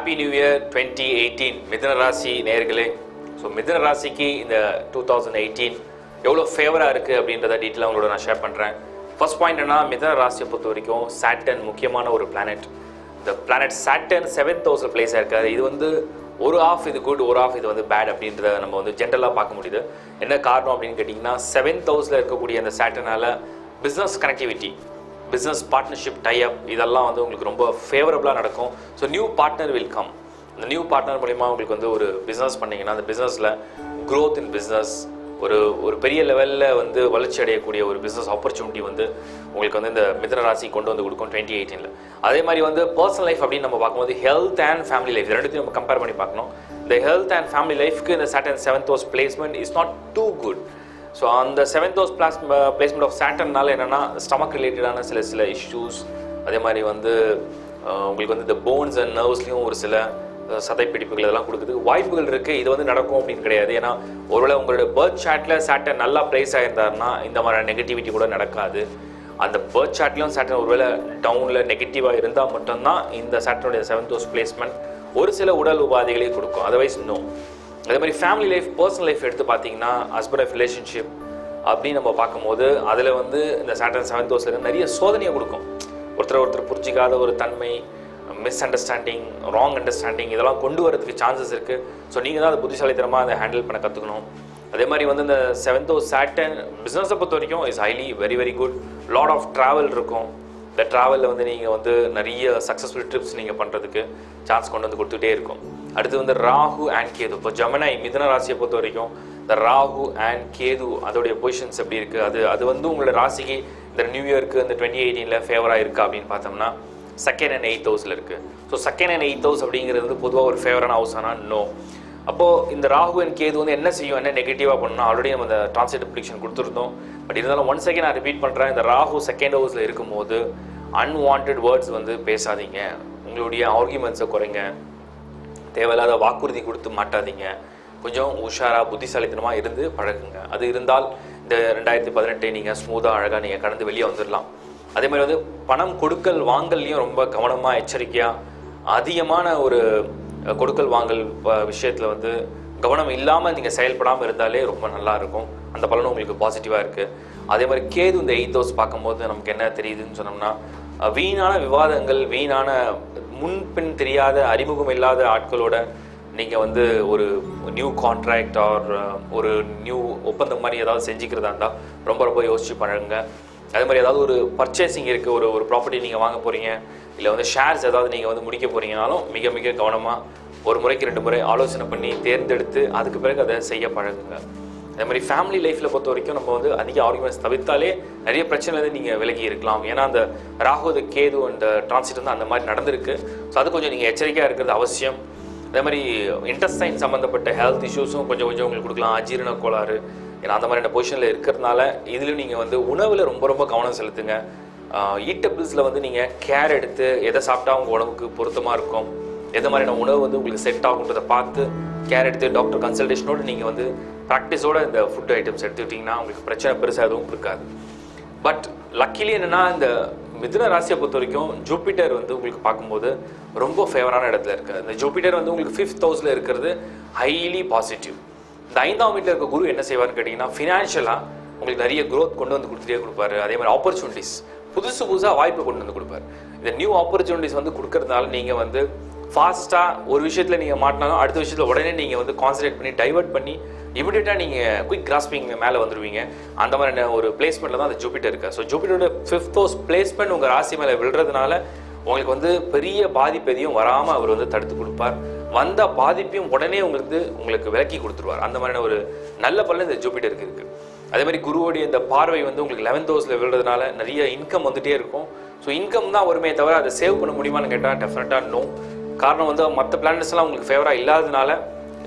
happy new year twenty eighteen மிதன ராசி நேர்களே ஸோ மிதன ராசிக்கு இந்த டூ தௌசண்ட் எயிட்டீன் எவ்வளோ ஃபேவராக இருக்குது அப்படின்றத டீட்டெயில் உங்களோட நான் ஷேர் பண்ணுறேன் ஃபர்ஸ்ட் பாயிண்ட் என்ன மிதன ராசியை பொறுத்த வரைக்கும் சாட்டன் முக்கியமான ஒரு பிளானட் இந்த பிளானட் சாட்டன் செவன்த் ஹவுஸில் பிளேஸாக இருக்காது இது வந்து ஒரு ஆஃப் இது குட் ஒரு ஆஃப் இது வந்து பேட் அப்படின்றத நம்ம வந்து ஜென்ரலாக பார்க்க முடியுது. என்ன காரணம் அப்படின்னு கேட்டிங்கன்னா செவன்த் ஹவுஸில் இருக்கக்கூடிய அந்த சாட்டனால் business connectivity business partnership type இதெல்லாம் வந்து உங்களுக்கு ரொம்ப ஃபேவரபுளாக நடக்கும். So new partner will come இந்த நியூ பார்ட்னர் மூலிமா உங்களுக்கு வந்து ஒரு பிஸ்னஸ் பண்ணிங்கன்னா அந்த பிஸ்னஸில் க்ரோத் இன் பிஸ்னஸ் ஒரு ஒரு பெரிய லெவலில் வந்து வளர்ச்சி அடையக்கூடிய ஒரு பிஸ்னஸ் ஆப்பர்ச்சுனிட்டி வந்து உங்களுக்கு வந்து இந்த மிதன ராசி கொண்டு வந்து கொடுக்கும் டுவெண்ட்டி எயிட்டீனில் அதே மாதிரி வந்து பர்சனல் லைஃப் அப்படின்னு நம்ம பார்க்கும்போது ஹெல்த் அண்ட் ஃபேமிலி லைஃப் ரெண்டுத்தையும் நம்ம கம்பேர் பண்ணி பார்க்கணும். இந்த ஹெல்த் அண்ட் ஃபேமிலி லைஃப்க்கு இந்த Saturn seventh house placement is not too good so அந்த seventh house place placement of சாட்டர்னால என்னென்னா ஸ்டமக் ரிலேட்டடான சில சில இஷ்யூஸ் அதே மாதிரி வந்து உங்களுக்கு வந்து இந்த போன்ஸ் அண்ட் நர்வ்ஸ்லையும் ஒரு சில சதைப்பிடிப்புகள் இதெல்லாம் கொடுக்குறதுக்கு வாய்ப்புகள் இருக்குது இது வந்து நடக்கும் அப்படின்னு கிடையாது. ஏன்னா ஒருவேளை உங்களோட பர்த் சாட்டில் சாட்டர் நல்லா ப்ளேஸ் ஆயிருந்தாருன்னா இந்த மாதிரி நெகட்டிவிட்டி கூட நடக்காது. அந்த பர்த் சாட்லையும் சாட்டர் ஒருவேளை டவுனில் நெகட்டிவாக இருந்தால் மட்டும்தான் இந்த சாட்டனுடைய செவன்த் ஹவுஸ் பிளேஸ்மெண்ட் ஒரு சில உடல் உபாதைகளையும் கொடுக்கும். அதர்வைஸ் நோ அதே மாதிரி ஃபேமிலி லைஃப் பர்சனல் லைஃப் எடுத்து பார்த்தீங்கன்னா ஹஸ்பண்ட் ஒய்ஃப் ரிலேஷன்ஷிப் அப்படின்னு நம்ம பார்க்கும்போது அதில் வந்து இந்த சாட்டன் செவன்த் ஹவுஸில் நிறைய சோதனையை கொடுக்கும். ஒருத்தர் ஒருத்தர் புரிஞ்சிக்காத ஒரு தன்மை மிஸ் அண்டர்ஸ்டாண்டிங் ராங் அண்டர்ஸ்டாண்டிங் இதெல்லாம் கொண்டு வரதுக்கு சான்சஸ் இருக்குது ஸோ நீங்கள் தான் அதை புத்திசாலித்தனமாக அதை ஹேண்டில் பண்ண கற்றுக்கணும் அதே மாதிரி வந்து இந்த செவன்த் ஹவுஸ் சாட்டன் பிஸ்னஸை பொறுத்த வரைக்கும் is highly very very good lot of travel இருக்கும். இந்த ட்ராவலில் வந்து நீங்கள் வந்து நிறைய சக்ஸஸ்ஃபுல் ட்ரிப்ஸ் நீங்கள் பண்ணுறதுக்கு சான்ஸ் கொண்டு வந்து கொடுத்துட்டே இருக்கும். அடுத்து வந்து ராகு அண்ட் கேது. இப்போ ஜமனாய் மிதன ராசியை பொறுத்த வரைக்கும் இந்த ராகு அண்ட் கேது அதோடைய பொசிஷன்ஸ் எப்படி இருக்குது அது அது வந்து உங்களோட ராசிக்கு இந்த நியூ இயர்க்கு இந்த டுவெண்ட்டி எயிட்டீனில் ஃபேவராக இருக்கா அப்படின்னு பார்த்தோம்னா செகண்ட் அண்ட் எயித் ஹவுஸில் இருக்குது so second and eighth house அப்படிங்கிறது வந்து பொதுவாக ஒரு ஃபேவரான ஹவுஸ் ஆனால் நோ அப்போது இந்த ராகு அண்ட் கேது வந்து என்ன செய்யும் என்ன நெகட்டிவாக பண்ணணும் ஆல்ரெடி நம்ம இந்த டிரான்ஸ்லேட் ப்ரிடிக்ஷன் கொடுத்துருந்தோம். பட் இருந்தாலும் ஒன் செகண்ட் நான் ரிப்பீட் பண்ணுறேன் இந்த ராகு செகண்ட் ஹவுஸில் இருக்கும்போது அன்வான்ட் வேர்ட்ஸ் வந்து பேசாதீங்க. உங்களுடைய ஆர்குமெண்ட்ஸை குறைங்க. தேவையில்லாத வாக்குறுதி கொடுத்து மாட்டாதீங்க. கொஞ்சம் உஷாராக புத்திசாலித்தனமாக இருந்து பழகுங்க. அது இருந்தால் இந்த ரெண்டாயிரத்தி பதினெட்டை நீங்கள் ஸ்மூத்தாக அழகாக நீங்கள் கடந்து வெளியே வந்துடலாம் அதே மாதிரி வந்து பணம் கொடுக்கல் வாங்கல்லையும் ரொம்ப கவனமாக எச்சரிக்கையாக அதிகமான ஒரு கொடுக்கல் வாங்கல் விஷயத்தில் வந்து கவனம் இல்லாமல் நீங்கள் செயல்படாமல் இருந்தாலே ரொம்ப நல்லா இருக்கும். அந்த பலனும் உங்களுக்கு பாசிட்டிவாக இருக்குது அதே மாதிரி கேது இந்த எயித் ஹவுஸ் பார்க்கும்போது நமக்கு என்ன தெரியுதுன்னு சொன்னோம்னா வீணான விவாதங்கள் வீணான முன்பின் தெரியாத அறிமுகம் இல்லாத ஆட்களோட நீங்கள் வந்து ஒரு நியூ கான்ட்ராக்ட் ஆர் ஒரு நியூ ஒப்பந்தம் மாதிரி ஏதாவது செஞ்சுக்கிறதா இருந்தால் ரொம்ப ரொம்ப யோசிச்சு பண்ணுங்க அதே மாதிரி ஏதாவது ஒரு பர்ச்சேசிங் இருக்குது ஒரு ஒரு ப்ராப்பர்ட்டி நீங்கள் வாங்க போகிறீங்க இல்லை வந்து ஷேர்ஸ் ஏதாவது நீங்கள் வந்து முடிக்க போகிறீங்கனாலும் மிக மிக கவனமாக ஒரு முறைக்கு ரெண்டு முறை ஆலோசனை பண்ணி தேர்ந்தெடுத்து அதுக்கு பிறகு அதை செய்ய பழகுங்க. அதே மாதிரி ஃபேமிலி லைஃப்பில் பொறுத்த வரைக்கும் நம்ம வந்து அதிக ஆர்குமெண்ட்ஸ் தவிர்த்தாலே நிறைய பிரச்சனைலேருந்து நீங்கள் விலகி இருக்கலாம். ஏன்னா அந்த ராகுத கேது அந்த டிரான்சிட் வந்து அந்த மாதிரி நடந்திருக்கு. ஸோ அது கொஞ்சம் நீங்கள் எச்சரிக்கையாக இருக்கிறது அவசியம். அதே மாதிரி இன்டெஸ்டைன் சம்மந்தப்பட்ட ஹெல்த் இஷ்யூஸும் கொஞ்சம் கொஞ்சம் உங்களுக்கு கொடுக்கலாம். அஜீரண கோளாறு ஏன்னா அந்த மாதிரியான பொசிஷனில் இருக்கிறதுனால இதுலையும் நீங்கள் வந்து உணவில் ரொம்ப ரொம்ப கவனம் செலுத்துங்க. ஈட்டபிள்ஸில் வந்து நீங்கள் கேர் எடுத்து எதை சாப்பிட்டா உங்கள் உடம்புக்கு பொருத்தமாக இருக்கும்? எந்த மாதிரியான உணவு வந்து உங்களுக்கு செட் ஆகுன்றதை பார்த்து கேர் எடுத்து டாக்டர் கன்சல்டேஷனோடு நீங்கள் வந்து ப்ராக்டிஸோட இந்த ஃபுட் ஐட்டம்ஸ் எடுத்துக்கிட்டிங்கன்னா உங்களுக்கு பிரச்சனை பெருசாக எதுவும் இருக்காது. பட் லக்கிலி என்னென்னா இந்த மிதுன ராசியை பொறுத்த வரைக்கும் ஜூபிட்டர் வந்து உங்களுக்கு பார்க்கும்போது ரொம்ப ஃபேவரான இடத்துல இருக்குது இந்த ஜூபிட்டர் வந்து உங்களுக்கு ஃபிஃப்த் ஹவுஸில் இருக்கிறது ஹைலி பாசிட்டிவ் இந்த ஐந்தாம் வீட்டில் இருக்க குரு என்ன செய்வார்னு கேட்டிங்கன்னா ஃபினான்ஷியலாக உங்களுக்கு நிறைய க்ரோத் கொண்டு வந்து கொடுத்துட்டே கொடுப்பாரு. அதே மாதிரி ஆப்பர்ச்சுனிட்டிஸ் புதுசு புதுசாக வாய்ப்பு கொண்டு வந்து கொடுப்பாரு. இந்த நியூ ஆப்பர்ச்சுனிட்டிஸ் வந்து கொடுக்கறதுனால நீங்கள் வந்து ஃபாஸ்ட்டாக ஒரு விஷயத்தில் நீங்கள் மாட்டினாலும் அடுத்த விஷயத்தில் உடனே நீங்கள் வந்து கான்சன்ட்ரேட் பண்ணி டைவர்ட் பண்ணி இமிடியேட்டாக நீங்கள் குயிக் கிராஸ்பிங் மேலே வந்துடுவீங்க அந்த மாதிரி ஒரு பிளேஸ்மெண்ட்டில் தான் அந்த ஜூபிட்டர் இருக்குது ஸோ ஜூபிட்டரோட ஃபிஃப்த் ஹவுஸ் பிளேஸ்மெண்ட் உங்கள் ராசி மேலே விழுறதுனால உங்களுக்கு வந்து பெரிய பாதிப்பு எதையும் வராமல் அவர் வந்து தடுத்து கொடுப்பார். வந்த பாதிப்பையும் உடனே உங்களுக்கு உங்களுக்கு விலக்கி கொடுத்துருவார். அந்த மாதிரியான ஒரு நல்ல பலன் இந்த ஜூபிட்டருக்கு இருக்குது அதே மாதிரி குருவோடைய இந்த பார்வை வந்து உங்களுக்கு லெவன்த் ஹவுஸில் விழுறதுனால நிறைய இன்கம் வந்துட்டே இருக்கும். ஸோ இன்கம் தான் வருமே தவிர அதை சேவ் பண்ண முடியுமான்னு கேட்டால் டெஃபினட்டாக நோ காரணம் வந்து மற்ற பிளானட்ஸ்லாம் உங்களுக்கு ஃபேவராக இல்லாததுனால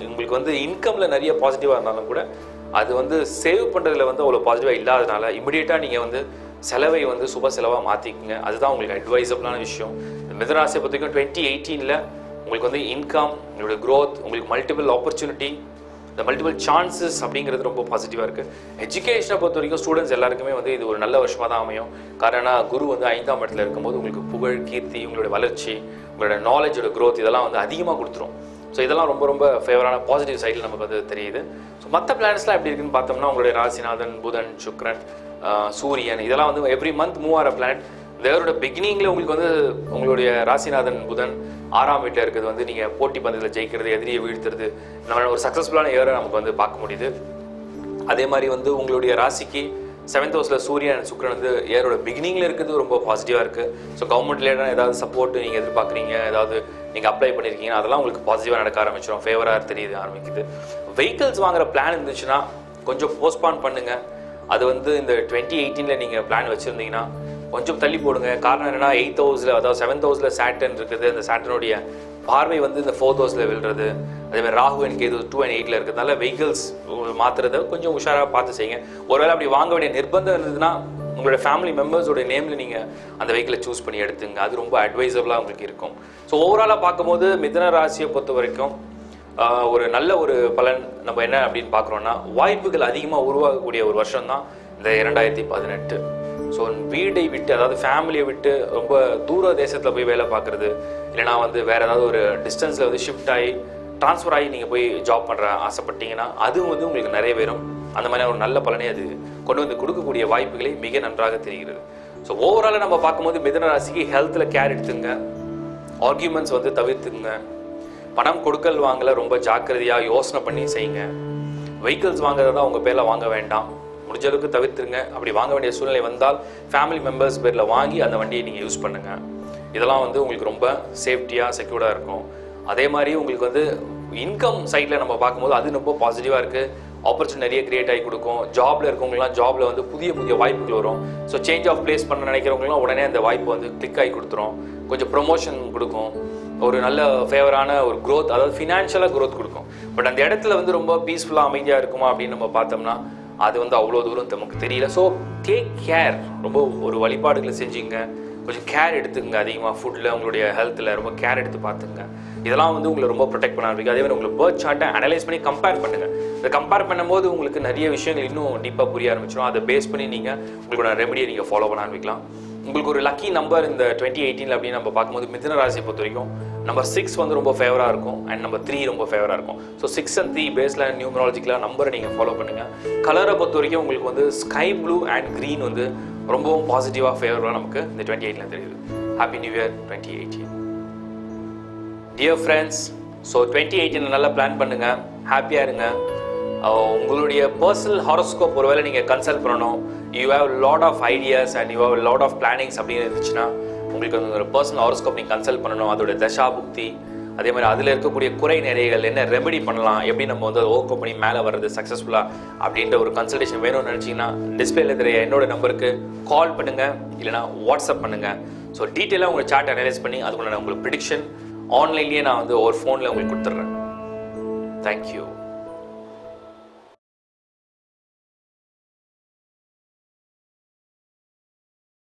உங்களுக்கு வந்து இன்கமில் நிறைய பாசிட்டிவாக இருந்தாலும் கூட அது வந்து சேவ் பண்ணுறதுல வந்து அவ்வளோ பாசிட்டிவாக இல்லாததுனால இமிடியேட்டாக நீங்கள் வந்து செலவை வந்து சுப செலவாக மாற்றிக்குங்க அதுதான் உங்களுக்கு அட்வைசபிளான விஷயம். மிதராசியை பொறுத்த வரைக்கும் டுவெண்ட்டி எயிட்டீனில் உங்களுக்கு வந்து இன்கம் உங்களோட க்ரோத் உங்களுக்கு மல்டிபிள் ஆப்பர்ச்சுனிட்டி இந்த மல்டிபிள் சான்சஸ் அப்படிங்கிறது ரொம்ப பாசிட்டிவாக இருக்குது எஜுகேஷனை பொறுத்த வரைக்கும் ஸ்டூடெண்ட்ஸ் எல்லாருக்குமே வந்து இது ஒரு நல்ல வருஷமாக தான் அமையும். காரணம் குரு வந்து ஐந்தாம் இடத்துல இருக்கும்போது உங்களுக்கு புகழ் கீர்த்தி உங்களுடைய வளர்ச்சி உங்களோட நாலேஜோட க்ரோத் இதெல்லாம் வந்து அதிகமாக கொடுத்துரும். ஸோ இதெல்லாம் ரொம்ப ரொம்ப ஃபேவரான பாசிட்டிவ் சைடில் நமக்கு வந்து தெரியுது. ஸோ மற்ற பிளானட்ஸ்லாம் எப்படி இருக்குன்னு பார்த்தோம்னா உங்களுடைய ராசிநாதன் புதன் சுக்ரன் சூரியன் இதெல்லாம் வந்து எவ்ரி மந்த் மூவ் ஆகிற பிளானட் இதோட பிகினிங்கில் உங்களுக்கு வந்து உங்களுடைய ராசிநாதன் புதன் ஆறாம் வீட்டில் இருக்கிறது வந்து நீங்கள் போட்டி பந்தயத்தில் ஜெயிக்கிறது எதிரியை வீழ்த்துறது இந்த ஒரு சக்ஸஸ்ஃபுல்லான இயரை நமக்கு வந்து பார்க்க முடியுது. அதே மாதிரி வந்து உங்களுடைய ராசிக்கு செவன்த் ஹவுஸில் சூரியன் சுக்கரன் வந்து ஏரோட பிகினிங்கில் இருக்கிறது ரொம்ப பாசிட்டிவாக இருக்குது ஸோ கவர்மெண்ட் ரிலேட்டடாக ஏதாவது சப்போர்ட் நீங்கள் எதிர்பார்க்குறீங்க ஏதாவது நீங்கள் அப்ளை பண்ணியிருக்கீங்க அதெல்லாம் உங்களுக்கு பாசிட்டிவாக நடக்க ஆரம்பிச்சிடும் ஃபேவராக தெரியுது ஆரம்பிக்குது. வெஹிக்கிள்ஸ் வாங்குற பிளான் இருந்துச்சுன்னா கொஞ்சம் போஸ்ட்பான் பண்ணுங்கள் அது வந்து இந்த டுவெண்ட்டி எயிட்டீனில் நீங்கள் பிளான் வச்சுருந்தீங்கன்னா கொஞ்சம் தள்ளி போடுங்க. காரணம் என்னன்னா எயித் ஹவுஸில் அதாவது செவன்த் ஹவுஸில் சேட்டன் இருக்குது. அந்த சேட்டனுடைய பார்வை வந்து இந்த ஃபோர்த் ஹவுஸில் விழுறது. அதே மாதிரி Rahu and Ketu two and எயிட்டில் இருக்கிறதுனால வெஹிக்கிள்ஸ் மாற்றுறத கொஞ்சம் உஷாராக பார்த்து செய்யுங்க. ஒருவேளை அப்படி வாங்க வேண்டிய நிர்பந்தம் இருந்ததுன்னா உங்களோட ஃபேமிலி மெம்பர்ஸோட நேமில் நீங்கள் அந்த வெஹிக்கிளை சூஸ் பண்ணி எடுத்துங்க. அது ரொம்ப அட்வைசபிளாக உங்களுக்கு இருக்கும். ஸோ ஓவராலாக பார்க்கும்போது மிதன ராசியை பொறுத்த வரைக்கும் ஒரு நல்ல ஒரு பலன் நம்ம என்ன அப்படின்னு பார்க்குறோன்னா வாய்ப்புகள் அதிகமாக உருவாகக்கூடிய ஒரு வருஷம் தான் இந்த இரண்டாயிரத்தி பதினெட்டு. ஸோ வீடை விட்டு அதாவது ஃபேமிலியை விட்டு ரொம்ப தூர தேசத்தில் போய் வேலை பார்க்குறது இல்லைனா வந்து வேறு ஏதாவது ஒரு டிஸ்டன்ஸில் வந்து ஷிஃப்ட் ஆகி ட்ரான்ஸ்ஃபர் ஆகி நீங்கள் போய் ஜாப் பண்ணுற ஆசைப்பட்டீங்கன்னா அதுவும் வந்து உங்களுக்கு நிறைய பேரும் அந்த மாதிரி ஒரு நல்ல பலனை அது கொண்டு வந்து கொடுக்கக்கூடிய வாய்ப்புகளை மிக நன்றாக தெரிகிறது. ஸோ ஓவராலாக நம்ம பார்க்கும்போது மிதன ராசிக்கு ஹெல்த்தில் கேர் எடுத்துங்க. ஆர்கியூமெண்ட்ஸ் வந்து தவிர்த்துங்க பணம் கொடுக்கல் வாங்கல ரொம்ப ஜாக்கிரதையாக யோசனை பண்ணி செய்யுங்க. வெஹிக்கிள்ஸ் வாங்குறதா உங்கள் பேரில் வாங்க வேண்டாம். முடிஞ்ச அளவுக்கு தவிர்த்துருங்க. அப்படி வாங்க வேண்டிய சூழ்நிலை வந்தால் ஃபேமிலி மெம்பர்ஸ் பேரில் வாங்கி அந்த வண்டியை நீங்கள் யூஸ் பண்ணுங்கள் இதெல்லாம் வந்து உங்களுக்கு ரொம்ப சேஃப்டியாக செக்யூர்டாக இருக்கும். அதே மாதிரி உங்களுக்கு வந்து இன்கம் சைடில் நம்ம பார்க்கும்போது அது ரொம்ப பாசிட்டிவாக இருக்குது ஆப்பர்ச்சுனிட்டி நிறைய கிரியேட் ஆகி கொடுக்கும். ஜாப்ல இருக்கவங்கலாம் ஜாப்ல வந்து புதிய புதிய வாய்ப்புகள் வரும். ஸோ சேஞ்ச் ஆஃப் பிளேஸ் பண்ண நினைக்கிறவங்கலாம் உடனே அந்த வாய்ப்பு வந்து கிளிக் ஆகி கொடுத்துரும். கொஞ்சம் ப்ரொமோஷன் கொடுக்கும். ஒரு நல்ல ஃபேவரான ஒரு க்ரோத் அதாவது ஃபினான்ஷியலாக க்ரோத் கொடுக்கும். பட் அந்த இடத்துல வந்து ரொம்ப பீஸ்ஃபுல்லாக அமைதியாக இருக்குமா அப்படின்னு நம்ம பார்த்தோம்னா அது வந்து அவ்வளோ தூரம் நமக்கு தெரியல. ஸோ டேக் கேர் ரொம்ப ஒரு வழிபாடுகளை செஞ்சுங்க. கொஞ்சம் கேர் எடுத்துக்கங்க. அதிகமாக ஃபுட்டில் உங்களுடைய ஹெல்த்தில் ரொம்ப கேர் எடுத்து பார்த்துங்க இதெல்லாம் வந்து உங்களை ரொம்ப ப்ரொடெக்ட் பண்ண ஆரம்பிக்கும். அதே மாதிரி உங்களுக்கு பேர்த் சார்ட்டை அனலைஸ் பண்ணி கம்பேர் பண்ணுங்கள் இதை கம்பேர் பண்ணும்போது உங்களுக்கு நிறைய விஷயங்கள் இன்னும் டீப்பாக புரிய ஆரம்பிச்சிடும். அதை பேஸ் பண்ணி நீங்கள் உங்களோட ரெமடியை நீங்கள் ஃபாலோ பண்ண ஆரம்பிக்கலாம். உங்களுக்கு ஒரு லக்கி நம்பர் இந்த டுவெண்ட்டி எயிட்டீனில் அப்படின்னு நம்ம பார்க்கும்போது மிதன ராசியை பொறுத்த வரைக்கும் நம்பர் சிக்ஸ் வந்து ரொம்ப ஃபேவராக இருக்கும் அண்ட் நம்பர் த்ரீ ரொம்ப ஃபேவராக இருக்கும். ஸோ சிக்ஸ் அண்ட் த்ரீ பேஸில் நியூமராலஜிக்கலாக நம்பரை நீங்கள் ஃபாலோ பண்ணுங்கள் கலரை பொறுத்த வரைக்கும் உங்களுக்கு வந்து ஸ்கை ப்ளூ அண்ட் க்ரீன் வந்து ரொம்பவும் பாசிட்டிவாக ஃபேவராக நமக்கு இந்த டுவெண்ட்டி எயிட்டில் தெரியுது. Happy new year twenty eighteen dear friends so twenty eighteen நல்லா பிளான் பண்ணுங்கள் ஹாப்பியாக இருங்க. Uh, உங்களுடைய பர்சனல் ஹாரோஸ்கோப் ஒருவேளை நீங்கள் கன்சல்ட் பண்ணணும். You have lot of ideas and you have lot of plannings அப்படின்னு இருந்துச்சுன்னா உங்களுக்கு வந்து ஒரு பர்சனல் ஹாரோஸ்கோப் நீங்கள் கன்சல்ட் பண்ணணும் அதோட தசாபுக்தி அதே மாதிரி அதில் இருக்கக்கூடிய குறை நிறைகள் என்ன ரெமெடி பண்ணலாம் எப்படி நம்ம வந்து ஓவர் பண்ணி மேலே வர்றது சக்ஸஸ்ஃபுல்லாக அப்படின்ற ஒரு கன்சல்டேஷன் வேணும்னு நினச்சிங்கன்னா டிஸ்பிளேல தெரிய என்னோட நம்பருக்கு கால் பண்ணுங்கள் இல்லைனா வாட்ஸ்அப் பண்ணுங்கள் ஸோ டீட்டெயிலாக உங்கள் சார்ட் அனலைஸ் பண்ணி அதுக்குள்ள நான் உங்களுக்கு ப்ரிடிக்ஷன் ஆன்லைன்லேயே நான் வந்து ஒரு ஃபோனில் உங்களுக்கு கொடுத்துட்றேன். தேங்க்யூ